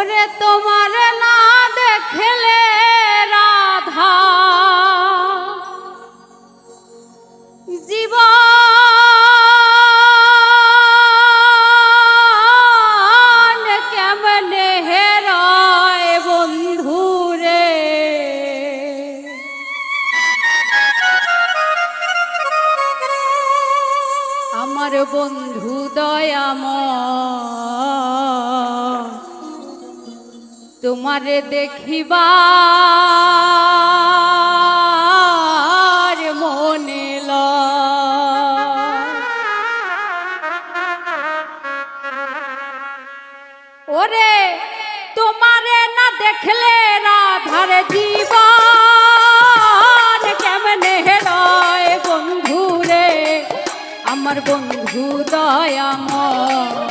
ওরে তোমার না দেখলে রাধা। জীবন কেমনে হেরায় বন্ধুরে আমার বন্ধু দয়াময়। তোমারে দেখিবার মনে লয়। ওরে, তোমারে না দেখলে রাধার জীবন কেমনে হেরয় বন্ধু রে আমার বন্ধু দয়াময়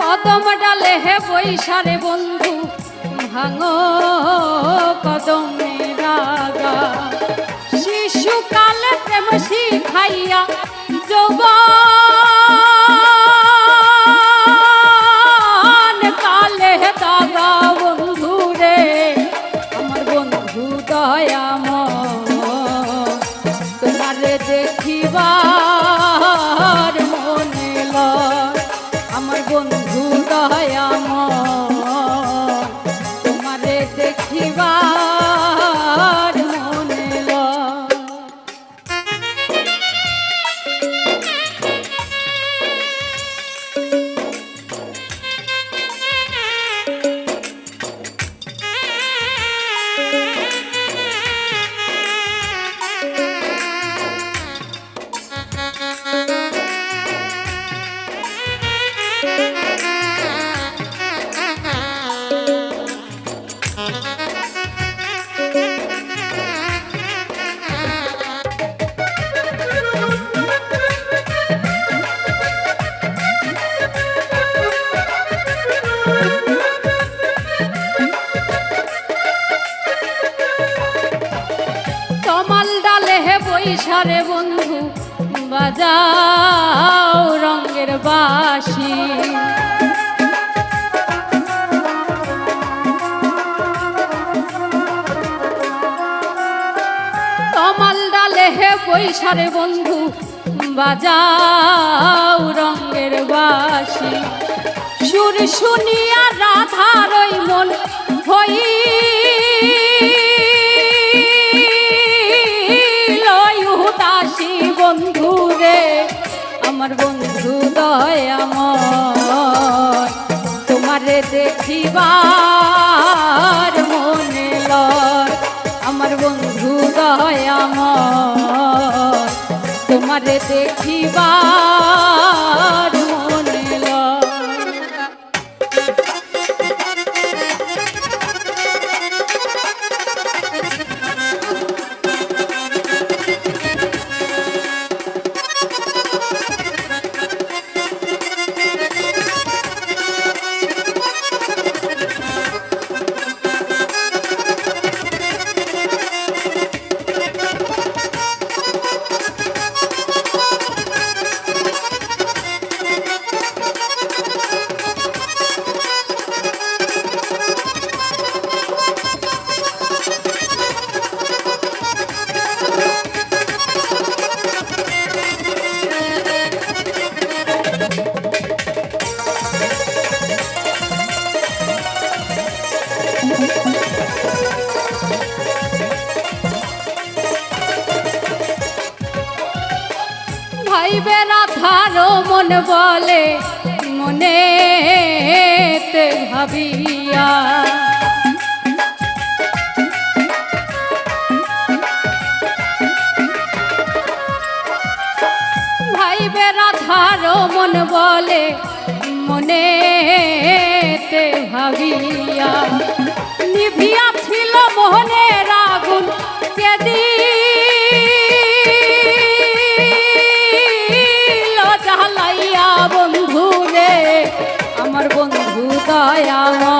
কদম ডালে হে বৈশারে বন্ধু ভাঙো। বন্ধু আমার তোমারে দেখিবার বৈশারে বন্ধু, বাজাও রঙের বাসি তমাল ডালে হে বৈশারে বন্ধু, বাজাও রঙের বাসি সুর শুনিয়া রাধার মন হই দেখিবার মনে লয়। আমার বন্ধু দয়াম তোমারে দেখিবার ভাই বেড়াধারো মন বলে, মনে ভাবিয়া। মন বলে, মনে ভাবিয়া। নিভিয়া ছিল মোহনের আগুন, কেদি দয়াময়